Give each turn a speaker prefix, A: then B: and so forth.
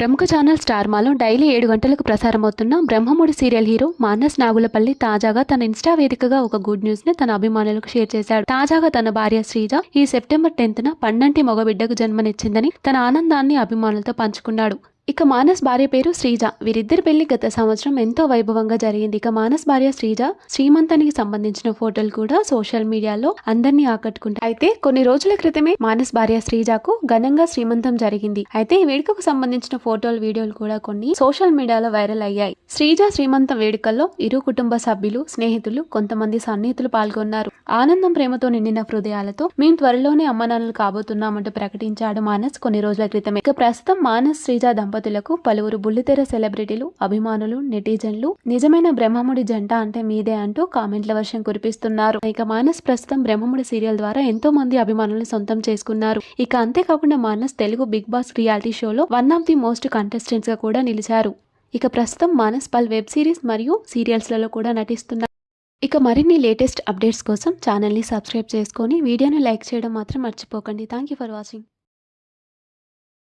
A: ప్రముఖ channel star మాలో daily ఏడు గంటలకు ప్రసారమవుతున్న బ్రహ్మముడి సీరియల్ హీరో మానస్ నాగులపల్లి తాజాగా తన ఇన్స్టా వేదికగా ఒక గుడ్ న్యూస్ని తన అభిమానులకు షేర్ చేశాడు. తాజాగా తన భార్య శ్రీజ ఈ సెప్టెంబర్ టెన్త్ న పన్నంటి మగబిడ్డకు జన్మనిచ్చిందని తన ఆనందాన్ని అభిమానులతో పంచుకున్నాడు. ఇక మానస్ భార్య పేరు శ్రీజ. వీరిద్దరి పెళ్ళి గత సంవత్సరం ఎంతో వైభవంగా జరిగింది. ఇక మానస్ భార్య శ్రీజ శ్రీమంతానికి సంబంధించిన ఫోటోలు కూడా సోషల్ మీడియాలో అందరినీ ఆకట్టుకుంటాయి. అయితే కొన్ని రోజుల క్రితమే మానస్ భార్య శ్రీజకు ఘనంగా శ్రీమంతం జరిగింది. అయితే ఈ వేడుకకు సంబంధించిన ఫోటోలు వీడియోలు కూడా కొన్ని సోషల్ మీడియాలో వైరల్ అయ్యాయి. శ్రీజ శ్రీమంత వేడుకల్లో ఇరు కుటుంబ సభ్యులు స్నేహితులు కొంతమంది సన్నిహితులు పాల్గొన్నారు. ఆనందం ప్రేమతో నిండిన హృదయాలతో మేము త్వరలోనే అమ్మనాన్నలు కాబోతున్నామంటూ ప్రకటించాడు మానస్ కొన్ని రోజుల క్రితమే. ఇక ప్రస్తుతం మానస్ శ్రీజ దంపతులకు పలువురు బుల్లితెర సెలబ్రిటీలు అభిమానులు నెటిజన్లు నిజమైన బ్రహ్మముడి జంట అంటే మీదే అంటూ కామెంట్ల వర్షం కురిపిస్తున్నారు. ఇక మానస్ ప్రస్తుతం బ్రహ్మముడి సీరియల్ ద్వారా ఎంతో మంది అభిమానులను సొంతం చేసుకున్నారు. ఇక అంతేకాకుండా Manas Telugu Bigg Boss reality షోలో వన్ ఆఫ్ ది మోస్ట్ కంటెస్టెంట్స్గా కూడా నిలిచారు. ఇక ప్రస్తుతం మానస్ పాల్ వెబ్ సిరీస్ మరియు సీరియల్స్లలో కూడా నటిస్తున్నారు ఇక మరిన్ని లేటెస్ట్ అప్డేట్స్ కోసం ఛానల్ని సబ్స్క్రైబ్ చేసుకొని వీడియోని లైక్ చేయడం మాత్రం మర్చిపోకండి. Thank you for watching.